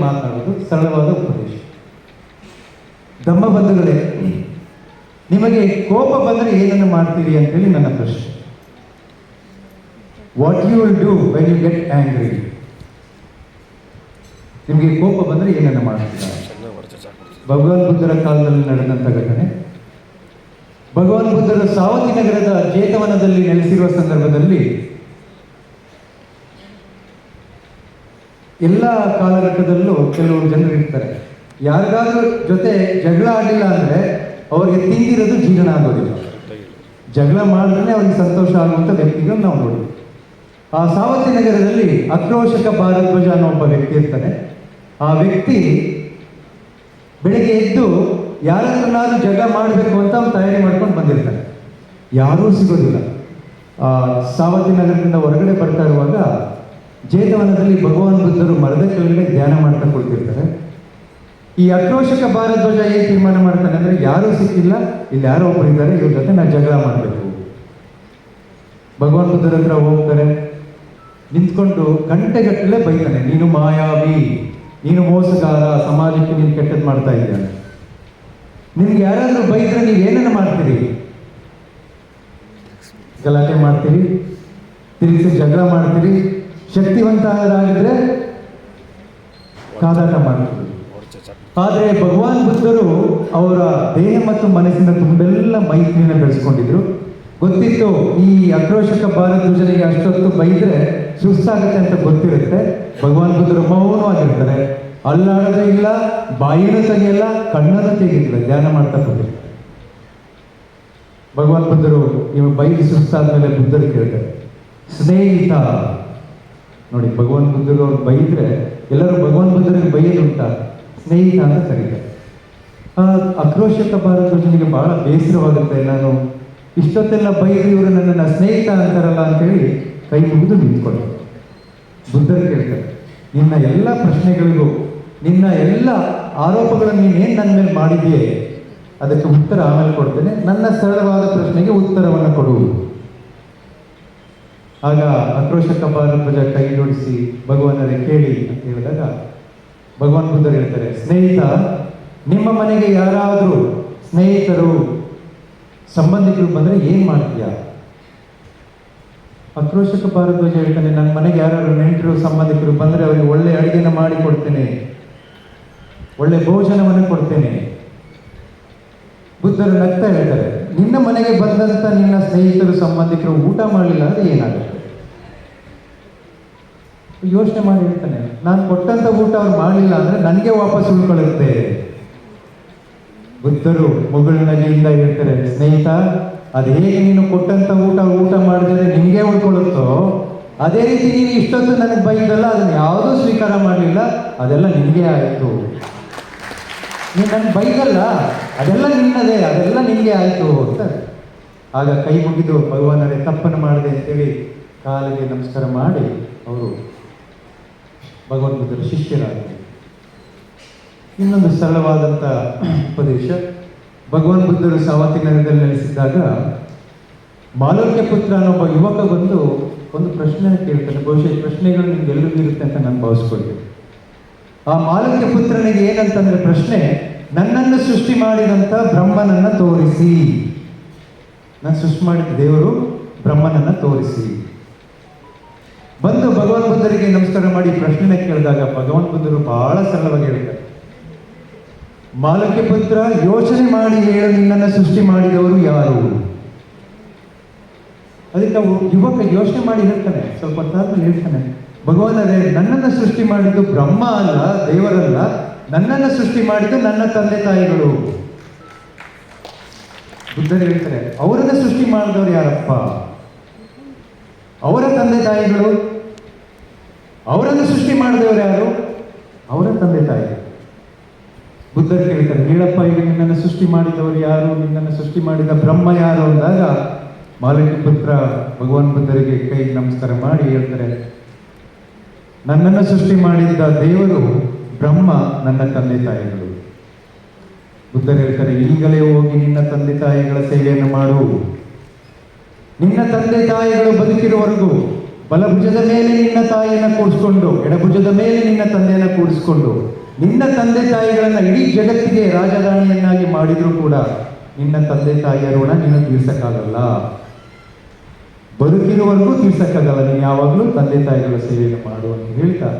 ಮಾತನಾಡೋದು ಸರಳವಾದ ಉಪದೇಶ. ಬಂಧುಗಳೇ ನಿಮಗೆ ಕೋಪ ಬಂದರೆ ಏನನ್ನು ಮಾಡ್ತೀರಿ ಅಂತೇಳಿ ನನ್ನ ಪ್ರಶ್ನೆ. What you will do when you get angry ನಿಮಗೆ ಕೋಪ ಬಂದರೆ ಏನನ್ನು ಮಾಡ್ತೀರಾ? ಭಗವಾನ್ ಬುದ್ಧರ ಕಾಲದಲ್ಲಿ ನಡೆದಂಥ ಘಟನೆ. ಭಗವಾನ್ ಬುದ್ಧರ ಸಾವತಿ ನಗರದ ಜೇತವನದಲ್ಲಿ ನೆಲೆಸಿರುವ ಸಂದರ್ಭದಲ್ಲಿ ಎಲ್ಲ ಕಾಲಘಟ್ಟದಲ್ಲೂ ಕೆಲವು ಜನರು ಇರ್ತಾರೆ ಯಾರಿಗಾದ್ರೂ ಜೊತೆ ಜಗಳ ಆಡಲಿಲ್ಲ ಅಂದ್ರೆ ಅವ್ರಿಗೆ ತಿಂದಿರೋದು ಜೀರ್ಣ ಆಗೋದಿಲ್ಲ. ಜಗಳ ಮಾಡಿದ್ರೆ ಅವ್ರಿಗೆ ಸಂತೋಷ ಆಗುವಂಥ ವ್ಯಕ್ತಿಗಳು ನಾವು ನೋಡಿದ್ವಿ ಆ ಸಾವತಿ ನಗರದಲ್ಲಿ ಆಕ್ರೋಶಕ ಭಾರಧ್ವಜ ಅನ್ನೋ ಒಬ್ಬ ವ್ಯಕ್ತಿ ಇರ್ತಾನೆ. ಆ ವ್ಯಕ್ತಿ ಬೆಳಿಗ್ಗೆ ಎದ್ದು ಯಾರನ್ನಾದ್ರೂ ಜಗಳ ಮಾಡಬೇಕು ಅಂತ ಅವ್ನು ತಯಾರಿ ಮಾಡ್ಕೊಂಡು ಬಂದಿರ್ತಾನೆ. ಯಾರೂ ಸಿಗೋದಿಲ್ಲ. ಆ ಸಾವತಿ ನಗರದಿಂದ ಹೊರಗಡೆ ಬರ್ತಾ ಇರುವಾಗ ಜೇತವನದಲ್ಲಿ ಭಗವಾನ್ ಬುದ್ಧರು ಮರದ ಕೆಳಗಡೆ ಧ್ಯಾನ ಮಾಡ್ತಾ ಕುಳಿತಿರ್ತಾರೆ. ಈ ಅಕ್ರೋಶಕ ಭಾರಧ್ವಜ ಏನ್ ತೀರ್ಮಾನ ಮಾಡ್ತಾನೆ ಅಂದ್ರೆ ಯಾರೂ ಸಿಕ್ಕಿಲ್ಲ, ಇಲ್ಲಿ ಯಾರೋ ಒಬ್ಬರು ಇದ್ದಾರೆ, ಇವ್ರ ಜೊತೆ ನಾನು ಜಗಳ ಮಾಡಬೇಕು. ಭಗವಾನ್ ಬುದ್ಧರ ಹತ್ರ ಹೋಗ್ತಾರೆ. ನಿಂತ್ಕೊಂಡು ಗಂಟೆಗಟ್ಟಲೆ ಬೈತಾನೆ, ನೀನು ಮಾಯಾವಿ, ನೀನು ಮೋಸಗಾರ, ಸಮಾಜಕ್ಕೆ ನೀನು ಕೆಟ್ಟದ್ದು ಮಾಡ್ತಾ ಇದ್ದೀಯ ನಿಮ್ಗೆ ಯಾರಾದ್ರೂ ಬೈದ್ರೆ ನೀವು ಏನನ್ನ ಮಾಡ್ತೀರಿ? ಗಲಾಟೆ ಮಾಡ್ತೀರಿ, ತಿರುಗಿಸಿ ಜಗಳ ಮಾಡ್ತೀರಿ ಶಕ್ತಿವಂತರಾಗಿದ್ರೆ ಕಾದಾಟ ಮಾಡ್ತೀರಿ. ಆದರೆ ಭಗವಾನ್ ಬುದ್ಧರು ಅವರ ದೇಹ ಮತ್ತು ಮನಸ್ಸಿನ ತುಂಬೆಲ್ಲ ಮೈತ್ರಿಯನ್ನು ಬೆಳೆಸ್ಕೊಂಡಿದ್ರು. ಗೊತ್ತಿತ್ತು ಈ ಆಕ್ರೋಶಕ ಭಾರದ್ವಾಜನಿಗೆ ಅಷ್ಟೊತ್ತು ಬೈದ್ರೆ ಸುಸ್ತಾಗುತ್ತೆ ಅಂತ ಗೊತ್ತಿರುತ್ತೆ. ಭಗವಾನ್ ಬುದ್ಧರು ಮೌನವಾಗಿರ್ತಾರೆ. ಅಲ್ಲಾಡೋದೇ ಇಲ್ಲ, ಬಾಯಿನ ತೆಗೆಯಲ್ಲ, ಕಣ್ಣನ್ನು ತೆಗೆಯಿಲ್ಲ, ಧ್ಯಾನ ಮಾಡ್ತಾ ಕೂತಿರ್ತಾರೆ. ಭಗವಾನ್ ಬುದ್ಧರು ಇವ ಬೈದು ಸುಸ್ತಾದ್ಮೇಲೆ ಬುದ್ಧರು ಕೇಳ್ತಾರೆ, ಸ್ನೇಹಿತ ನೋಡಿ, ಭಗವಾನ್ ಬುದ್ಧರು ಅವ್ರು ಬೈದ್ರೆ, ಎಲ್ಲರೂ ಭಗವಾನ್ ಬುದ್ಧರಿಗೆ ಅಂತ ಸ್ನೇಹಿತ ಅಂತ ಕರೀತಾರೆ. ಆ ಆಕ್ರೋಶಕ ನನಗೆ ಬಹಳ ಬೇಸರವಾಗುತ್ತೆ ನಾನು. ಇಷ್ಟೊತ್ತೆಲ್ಲ ಬೈದು ಇವರು ನನ್ನನ್ನು ಸ್ನೇಹಿತ ಅಂತಾರಲ್ಲ ಅಂತೇಳಿ ಕೈ ಮುಗಿದು ನಿಂತ್ಕೊಳ್ಳಿ ಬುದ್ಧರು ಕೇಳ್ತಾರೆ, ನಿನ್ನ ಎಲ್ಲ ಪ್ರಶ್ನೆಗಳಿಗೂ, ನಿನ್ನ ಎಲ್ಲ ಆರೋಪಗಳನ್ನು ನೀನೇನು ನನ್ನ ಮೇಲೆ ಮಾಡಿದೆಯೇ ಅದಕ್ಕೆ ಉತ್ತರ ಆಮೇಲೆ ಕೊಡ್ತೇನೆ. ನನ್ನ ಸರಳವಾದ ಪ್ರಶ್ನೆಗೆ ಉತ್ತರವನ್ನು ಕೊಡು. ಆಗ ಆಕ್ರೋಶಕ ಭಾರದ್ವಾಜ ಕೈ ಜೋಡಿಸಿ ಭಗವಾನರೇ ಕೇಳಿ ಅಂತ ಹೇಳಿದಾಗ ಭಗವಾನ್ ಬುದ್ಧರು ಹೇಳ್ತಾರೆ, ಸ್ನೇಹಿತ, ನಿಮ್ಮ ಮನೆಗೆ ಯಾರಾದರೂ ಸ್ನೇಹಿತರು, ಸಂಬಂಧಿಕರು ಬಂದರೆ ಏನು ಮಾಡ್ತೀಯಾ? ಆಕ್ರೋಶಕ ಭಾರದ್ವಾಜ ಹೇಳ್ತಾನೆ, ನನ್ನ ಮನೆಗೆ ಯಾರು ನೆಂಟರು, ಸಂಬಂಧಿಕರು ಬಂದರೆ ಅವರಿಗೆ ಒಳ್ಳೆ ಅಡುಗೆನ ಮಾಡಿ ಕೊಡ್ತೇನೆ. ಒಳ್ಳೆ ಭೋಜನವನ್ನು ಕೊಡ್ತೇನೆ. ಬುದ್ಧರು ನಗ್ತಾ ಹೇಳ್ತಾರೆ ನಿನ್ನ ಮನೆಗೆ ಬಂದಂತ ನಿನ್ನ ಸ್ನೇಹಿತರು ಸಂಬಂಧಿಕರು ಊಟ ಮಾಡಲಿಲ್ಲ ಅಂದ್ರೆ ಏನಾಗುತ್ತೆ? ಯೋಚನೆ ಮಾಡಿ ಹೇಳ್ತಾನೆ. ನಾನು ಕೊಟ್ಟಂತ ಊಟ ಅವ್ರು ಮಾಡಲಿಲ್ಲ ಅಂದ್ರೆ ನನಗೆ ವಾಪಸ್ ಉಳ್ಕೊಳ್ಳುತ್ತೆ. ಬುದ್ಧರು ಮುಗುಳ್ನಗೆಯಿಂದ ಹೇಳ್ತಾರೆ, ಸ್ನೇಹಿತ, ಅದು ನೀನು ಕೊಟ್ಟಂತ ಊಟ ಊಟ ಮಾಡಿದ್ರೆ ನಿಮಗೆ ಉಳ್ಕೊಳ್ಳುತ್ತೋ, ಅದೇ ರೀತಿ ನೀನು ಇಷ್ಟೊತ್ತು ನನಗೆ ಬೈದಲ್ಲ ಅದನ್ನ ಯಾವುದೂ ಸ್ವೀಕಾರ ಮಾಡಲಿಲ್ಲ, ಅದೆಲ್ಲ ನಿಮಗೆ ಆಯಿತು. ನೀನು ನನಗೆ ಬೈದಲ್ಲ ಅದೆಲ್ಲ ನಿನ್ನದೇ, ಅದೆಲ್ಲ ನಿಮಗೆ ಆಯಿತು ಅಂತ. ಆಗ ಕೈ ಮುಗಿದು ಭಗವಾನರೇ ತಪ್ಪನ್ನು ಮಾಡಿದೆ ಅಂತೇಳಿ ಕಾಲಿಗೆ ನಮಸ್ಕಾರ ಮಾಡಿ ಅವರು ಭಗವನ್ ಬುದ್ಧರ ಶಿಷ್ಯರಾದರು. ಇನ್ನೊಂದು ಸರಳವಾದಂಥ ಉಪದೇಶ. ಭಗವಾನ್ ಬುದ್ಧರು ಸಾವತಿ ನಗರದಲ್ಲಿ ನೆಲೆಸಿದ್ದಾಗ ಬಾಲೋಕ್ಯ ಪುತ್ರ ಅನ್ನೋ ಒಬ್ಬ ಯುವಕ ಬಂದು ಒಂದು ಪ್ರಶ್ನೆ ಕೇಳ್ತಾನೆ. ಬಹುಶಃ ಈ ಪ್ರಶ್ನೆಗಳು ನಿಮ್ಗೆ ಎಲ್ಲರಿಗೂ ಇರುತ್ತೆ ಅಂತ ನಾನು ಭಾವಿಸ್ಕೊಳ್ತೀನಿ. ಆ ಮಾಲೋಕ್ಯ ಪುತ್ರನಿಗೆ ಏನಂತಂದ್ರೆ ಪ್ರಶ್ನೆ ನನ್ನನ್ನು ಸೃಷ್ಟಿ ಮಾಡಿದಂಥ ಬ್ರಹ್ಮನನ್ನ ತೋರಿಸಿ. ನಾನು ಸೃಷ್ಟಿ ಮಾಡಿದ ದೇವರು ಬ್ರಹ್ಮನನ್ನ ತೋರಿಸಿ. ಬಂದು ಭಗವಾನ್ ಬುದ್ಧರಿಗೆ ನಮಸ್ಕಾರ ಮಾಡಿ ಪ್ರಶ್ನೆ ಕೇಳಿದಾಗ ಭಗವಾನ್ ಬುದ್ಧರು ಬಹಳ ಸರಳವಾಗಿ ಹೇಳ್ತಾರೆ. ಮಾಲಕ್ಯ ಪುತ್ರ ಯೋಚನೆ ಮಾಡಿ ಹೇಳ ನಿನ್ನನ್ನು ಸೃಷ್ಟಿ ಮಾಡಿದವರು ಯಾರು? ಅದಕ್ಕೆ ಅವರು ಯುವಕ ಯೋಚನೆ ಮಾಡಿ ಹೇಳ್ತಾನೆ, ಸ್ವಲ್ಪ ಹೇಳ್ತಾನೆ. ಭಗವಾನರೇ ನನ್ನನ್ನು ಸೃಷ್ಟಿ ಮಾಡಿದ್ದು ಬ್ರಹ್ಮ ಅಲ್ಲ, ದೇವರಲ್ಲ ನನ್ನನ್ನು ಸೃಷ್ಟಿ ಮಾಡಿದ್ದು ನನ್ನ ತಂದೆ ತಾಯಿಗಳು. ಬುದ್ಧರು ಹೇಳ್ತಾರೆ, ಅವರನ್ನ ಸೃಷ್ಟಿ ಮಾಡಿದವರು ಯಾರಪ್ಪ? ಅವರ ತಂದೆ ತಾಯಿಗಳು. ಅವರನ್ನು ಸೃಷ್ಟಿ ಮಾಡಿದವರು ಯಾರು? ಅವರ ತಂದೆ ತಾಯಿ. ಬುದ್ಧರು ಕೇಳ್ತಾರೆ ಹೇಳಪ್ಪ ಈಗ ನಿನ್ನನ್ನು ಸೃಷ್ಟಿ ಮಾಡಿದವರು ಯಾರು? ನಿನ್ನನ್ನು ಸೃಷ್ಟಿ ಮಾಡಿದ ಬ್ರಹ್ಮ ಯಾರು ಅಂದಾಗ ಮಾಲಿನಿ ಪುತ್ರ ಭಗವಾನ್ ಬುದ್ಧರಿಗೆ ಕೈ ನಮಸ್ಕಾರ ಮಾಡಿ ಹೇಳ್ತಾರೆ, ನನ್ನನ್ನು ಸೃಷ್ಟಿ ಮಾಡಿದ್ದ ದೇವರು ಬ್ರಹ್ಮ ನನ್ನ ತಂದೆ ತಾಯಿಗಳು. ಬುದ್ಧರು ಹೇಳ್ತಾರೆ ಈಗಲೇ ಹೋಗಿ ನಿನ್ನ ತಂದೆ ತಾಯಿಗಳ ಸೇವೆಯನ್ನು ಮಾಡು. ನಿನ್ನ ತಂದೆ ತಾಯಿಗಳು ಬದುಕಿರುವವರೆಗೂ ಬಲಭುಜದ ಮೇಲೆ ನಿನ್ನ ತಾಯಿಯನ್ನು ಕೂಡಿಸ್ಕೊಂಡು, ಎಡಭುಜದ ಮೇಲೆ ನಿನ್ನ ತಂದೆಯನ್ನು ಕೂಡಿಸ್ಕೊಂಡು, ನಿನ್ನ ತಂದೆ ತಾಯಿಗಳನ್ನ ಇಡೀ ಜಗತ್ತಿಗೆ ರಾಜಧಾನಿಯನ್ನಾಗಿ ಮಾಡಿದರೂ ಕೂಡ ನಿನ್ನ ತಂದೆ ತಾಯಿಯ ಋಣ ನೀನು ತೀರ್ಸಕ್ಕಾಗಲ್ಲ. ಬದುಕಿರುವವರೆಗೂ ತೀರ್ಸಕ್ಕಾಗಲ್ಲ, ನೀನು ಯಾವಾಗಲೂ ತಂದೆ ತಾಯಿಗಳ ಸೇವೆಯನ್ನು ಮಾಡು ಅಂತ ಹೇಳ್ತಾ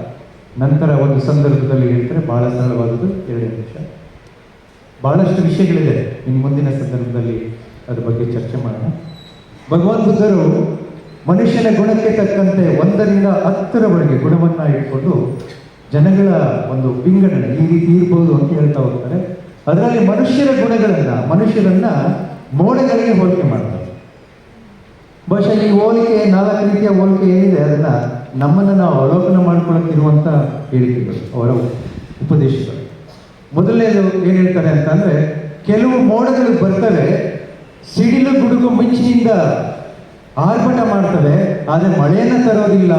ನಂತರ ಒಂದು ಸಂದರ್ಭದಲ್ಲಿ ಹೇಳ್ತಾರೆ ಬಹಳ ಸರಳವಾದದ್ದು ಎರಡು ನಿಮಿಷ. ಬಹಳಷ್ಟು ವಿಷಯಗಳಿದೆ. ಇನ್ನು ಮುಂದಿನ ಸಂದರ್ಭದಲ್ಲಿ ಅದ್ರ ಬಗ್ಗೆ ಚರ್ಚೆ ಮಾಡೋಣ. ಭಗವಾನ್ ಬುದ್ಧರು ಮನುಷ್ಯನ ಗುಣಕ್ಕೆ ತಕ್ಕಂತೆ ಒಂದರಿಂದ ಹತ್ತರವರೆಗೆ ಗುಣವನ್ನ ಇಟ್ಕೊಂಡು ಜನಗಳ ಒಂದು ವಿಂಗಡಣೆ ಈ ರೀತಿ ಇರ್ಬೋದು ಅಂತ ಹೇಳ್ತಾ ಹೋಗ್ತಾರೆ. ಅದರಲ್ಲಿ ಮನುಷ್ಯರ ಗುಣಗಳನ್ನ, ಮನುಷ್ಯರನ್ನ ಮೋಡಗಳಿಗೆ ಹೋಲಿಕೆ ಮಾಡ್ತಾರೆ. ಬಹುಶಃ ಈ ಹೋಲಿಕೆ ನಾಲ್ಕು ರೀತಿಯ ಹೋಲಿಕೆ ಏನಿದೆ, ಅದನ್ನ ನಮ್ಮನ್ನು ನಾವು ಅವಲೋಕನ ಮಾಡ್ಕೊಳ್ಳೋಕೆ ಇರುವಂತ ಹೇಳಿಕೆಗಳು, ಅವರ ಉಪದೇಶಗಳು. ಮೊದಲನೇದು ಏನು ಹೇಳ್ತಾರೆ ಅಂತಂದರೆ, ಕೆಲವು ಮೋಡಗಳು ಬರ್ತವೆ, ಸಿಡಿಲು ಗುಡುಗು ಮಿಂಚಿನಿಂದ ಆರ್ಭಟ ಮಾಡ್ತವೆ, ಆದರೆ ಮಳೆಯನ್ನು ತರೋದಿಲ್ಲ.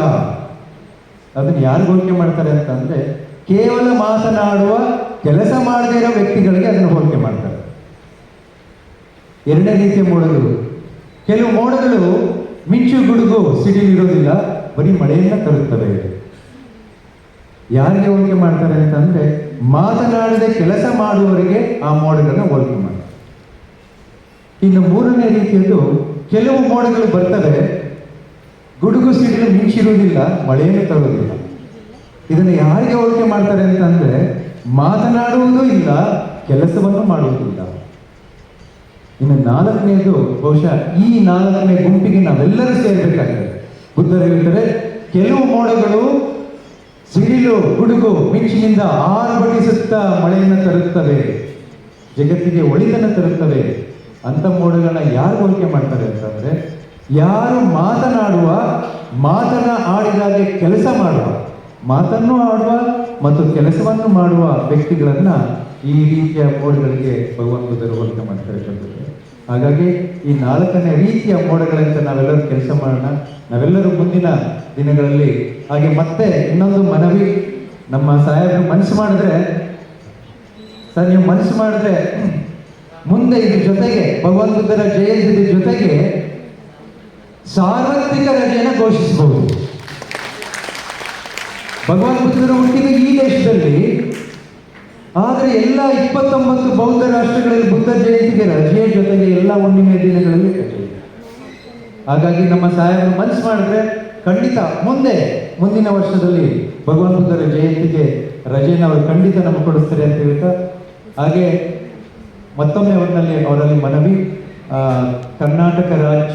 ಅದನ್ನು ಯಾರು ಹೋಲಿಕೆ ಮಾಡ್ತಾರೆ ಅಂತಂದರೆ, ಕೇವಲ ಮಾತನಾಡುವ ಕೆಲಸ ಮಾಡದೇ ಇರೋ ವ್ಯಕ್ತಿಗಳಿಗೆ ಅದನ್ನು ಹೋಲಿಕೆ ಮಾಡ್ತಾರೆ. ಎರಡನೇ ರೀತಿಯ ಮೋಡಗಳು. ಕೆಲವು ಮೋಡಗಳು ಮಿಂಚು ಗುಡುಗು ಸಿಡಿಲು ಇರೋದಿಲ್ಲ ಬರೀ ಮಳೆಯನ್ನ ತರುತ್ತವೆ ಯಾರಿಗೆ ಹೋಲಿಕೆ ಮಾಡ್ತಾರೆ ಅಂತಂದ್ರೆ, ಮಾತನಾಡದೆ ಕೆಲಸ ಮಾಡುವವರಿಗೆ ಆ ಮೋಡಗಳನ್ನ ಹೋಲಿಕೆ ಮಾಡಿ. ಇನ್ನು ಮೂರನೇ ರೀತಿಯದ್ದು, ಕೆಲವು ಮೋಡಗಳು ಬರ್ತವೆ, ಗುಡುಗು ಸಿಡಿಲು ಮಿಂಚಿರುವುದಿಲ್ಲ ಮಳೆಯನ್ನು ತರುವುದಿಲ್ಲ. ಇದನ್ನು ಯಾರಿಗೆ ಹೋಲಿಕೆ ಮಾಡ್ತಾರೆ ಅಂತಂದ್ರೆ, ಮಾತನಾಡುವುದೂ ಇಲ್ಲ, ಕೆಲಸವನ್ನು ಮಾಡುವುದಿಲ್ಲ ಇನ್ನು ನಾಲ್ಕನೇದು ಬಹುಶಃ ಈ ನಾಲ್ಕನೇ ಗುಂಪಿಗೆ ನಾವೆಲ್ಲರೂ ಸೇರ್ಬೇಕಾಗ್ತದೆ ಬುದ್ಧರು ಹೇಳ್ತಾರೆ, ಕೆಲವು ಮೋಡಗಳು ಸಿಡಿಲು, ಗುಡುಗು ಮಿಂಚಿನಿಂದ ಆರ್ಭಟಿಸುತ್ತಾ ಮಳೆಯನ್ನು ತರುತ್ತವೆ, ಜಗತ್ತಿಗೆ ಒಳಿತನ್ನು ತರುತ್ತವೆ. ಅಂತ ಮೋಡಗಳನ್ನ ಯಾರು ಹೋಲಿಕೆ ಮಾಡ್ತಾರೆ ಅಂತಂದ್ರೆ, ಯಾರು ಮಾತನಾಡುವ, ಮಾತನ್ನ ಆಡಿದಾಗೆ ಕೆಲಸ ಮಾಡುವ ಮಾತನ್ನು ಆಡುವ ಮತ್ತು ಕೆಲಸವನ್ನು ಮಾಡುವ ವ್ಯಕ್ತಿಗಳನ್ನ ಈ ರೀತಿಯ ಮೋಡಗಳಿಗೆ ಭಗವಂತರು ಹೋಲಿಕೆ ಮಾಡ್ತಾರೆ ಹಾಗಾಗಿ ಈ ನಾಲ್ಕನೇ ರೀತಿಯ ಮೋಡಗಳಂತೆ ನಾವೆಲ್ಲರೂ ಕೆಲಸ ಮಾಡೋಣ. ನಾವೆಲ್ಲರೂ ಮುಂದಿನ ದಿನಗಳಲ್ಲಿ ಹಾಗೆ ಮತ್ತೆ ಇನ್ನೊಂದು ಮನವಿ ನಮ್ಮ ಸಾಹೇಬರು ಮನಸ್ಸು ಮಾಡಿದ್ರೆ, ಸರ್ ನೀವು ಮನಸ್ಸು ಮಾಡಿದ್ರೆ ಮುಂದೆ ಇದ್ರ ಜೊತೆಗೆ ಭಗವಂತರ ಜಯಂತಿ ಜೊತೆಗೆ ಸಾರ್ವತ್ರಿಕ ರಜೆಯನ್ನು ಘೋಷಿಸಬಹುದು. ಭಗವಾನ್ ಬುದ್ಧರು ಹುಟ್ಟಿದ ಈ ದೇಶದಲ್ಲಿ, ಆದರೆ ಎಲ್ಲ ಇಪ್ಪತ್ತೊಂಬತ್ತು ಬೌದ್ಧ ರಾಷ್ಟ್ರಗಳಲ್ಲಿ ಬುದ್ಧ ಜಯಂತಿಗೆ ರಜೆಯ ಜೊತೆಗೆ ಎಲ್ಲ ಹುಣ್ಣಿಮೆ ದಿನಗಳಲ್ಲಿ ಹಾಗಾಗಿ ನಮ್ಮ ಸಾಹೇಬರು ಮನಸ್ಸು ಮಾಡಿದ್ರೆ ಖಂಡಿತ ಮುಂದೆ, ಮುಂದಿನ ವರ್ಷದಲ್ಲಿ ಭಗವಾನ್ ಬುದ್ಧರ ಜಯಂತಿಗೆ ರಜೆನ ಅವರು ಖಂಡಿತ ನಮಗೆ ಕೊಡಿಸ್ತಾರೆ ಅಂತ ಹೇಳ್ತಾ, ಹಾಗೆ ಮತ್ತೊಮ್ಮೆ ಅವರಲ್ಲಿ ಮನವಿ ಕರ್ನಾಟಕ ರಾಜ್ಯ